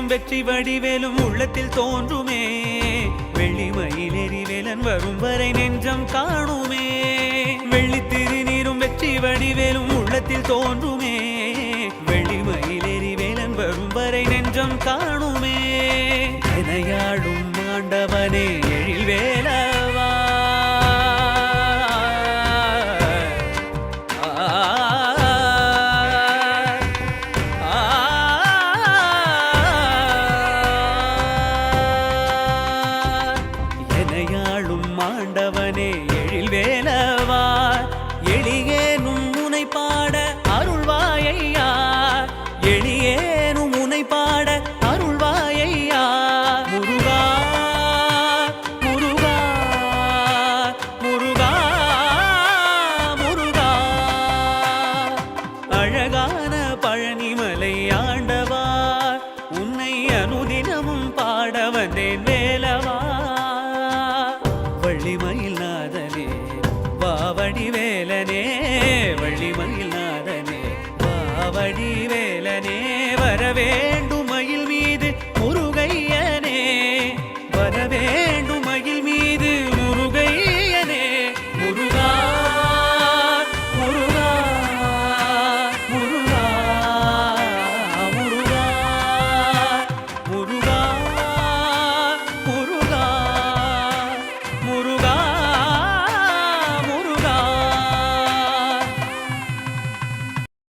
திருநீரும் வெற்றி வடிவேலும் உள்ளத்தில் தோன்றுமே. வெள்ளி மயிலேறி வேலன் வரும் வரை நெஞ்சம் காணுமே. வெள்ளி திருநீரும் வெற்றி வடிவேலும் உள்ளத்தில் தோன்றுமே. வெள்ளி மயிலேறி வேலன் வரும் வரை நெஞ்சம் காணுமே. எனையாடும் ஆண்டவனே மாண்டவனே எழில் வேலவா எளியேனும் முனை பாட அருள்வாயையா? எளியேனும் முனை பாட அருள்வாயையா? முருகா முருகா முருகா முருகா. அழகான பழனிமலை ஆண்டவா உன்னை அனுதினமும் பாட வந்தேன் வேலவா? வேலனே வழிமயில்நாதனே வா வழி வேலனே வரவே